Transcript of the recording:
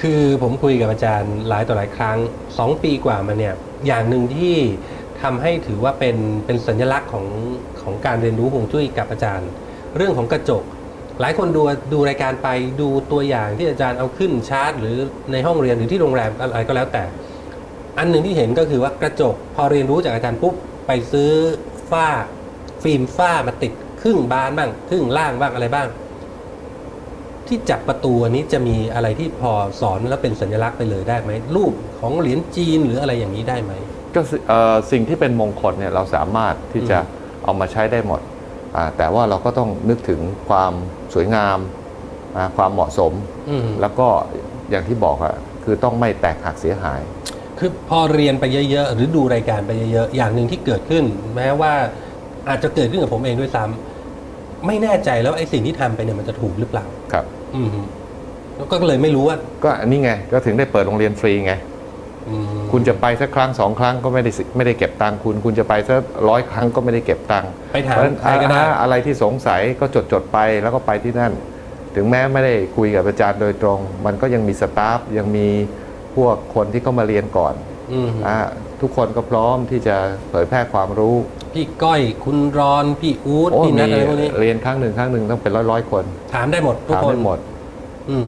คือผมคุยกับอาจารย์หลายต่อหลายครั้งสองปีกว่ามาเนี่ยอย่างหนึ่งที่ทำให้ถือว่าเป็นเป็นสัญลักษณ์ของของการเรียนรู้ฮวงจุ้ยกับอาจารย์ เรื่องของกระจก หลายคนดูดูรายการไปดูตัวอย่างที่อาจารย์เอาขึ้นชาร์ตหรือในห้องเรียนหรือที่โรงแรมอะไรก็แล้วแต่ อันหนึ่งที่เห็นก็คือว่ากระจก พอเรียนรู้จากอาจารย์ปุ๊บไปซื้อฝ้า ฟิล์มฝ้ามาติดครึ่งบานบ้างครึ่งล่างบ้างอะไรบ้าง ที่จับประตูอันนี้จะมีอะไรที่พอสอนแล้วเป็นสัญลักษณ์ไปเลยได้ไหมรูปของเหรียญจีนหรืออะไรอย่างนี้ได้ไหมก็สิเอ่อสิ่งที่เป็นมงคลเนี่ยเราสามารถที่จะอืมเอามาใช้ได้หมดอ่าแต่ว่าเราก็ต้องนึกถึงความสวยงามอ่าความเหมาะสมอืมแล้วก็อย่างที่บอกอะคือต้องไม่แตกหักเสียหาย คือพอเรียนไปเยอะ ๆ หรือดูรายการไปเยอะ ๆ อย่างหนึ่งที่เกิดขึ้น แม้ว่าอาจจะเกิดขึ้นกับผมเองด้วยซ้ำไม่แน่ใจแล้วไอ้สิ่งที่ทำไปเนี่ยมันจะถูกหรือเปล่าครับ อืมแล้วก็เลยไม่รู้ว่า ก็อันนี้ไง ก็ถึงได้เปิดโรงเรียนฟรีไงอืมคุณจะไปสักครั้งสองครั้งก็ไม่ได้สิไม่ได้เก็บตังค์คุณ คุณจะไปสักร้อยครั้งก็ไม่ได้เก็บตังค์ไปถามเพราะฉะนั้นใครก็ได้อ่าอะไรที่สงสัยก็จดจดๆไปแล้วก็ไปที่นั่น ถึงแม้ไม่ได้คุยกับอาจารย์โดยตรง มันก็ยังมีสตาฟยังมีพวกคนที่เข้ามาเรียนก่อนอืมอ่าทุกคนก็พร้อมที่จะเผยแพร่ความรู้ พี่ก้อยคุณรอน พี่อู๊ดโอ้พี่นัทมีอะไรพวกนี้ เรียนครั้งหนึ่งครั้งหนึ่งต้องเป็นร้อยร้อยๆคนถามได้หมดทุกถามคน ได้หมด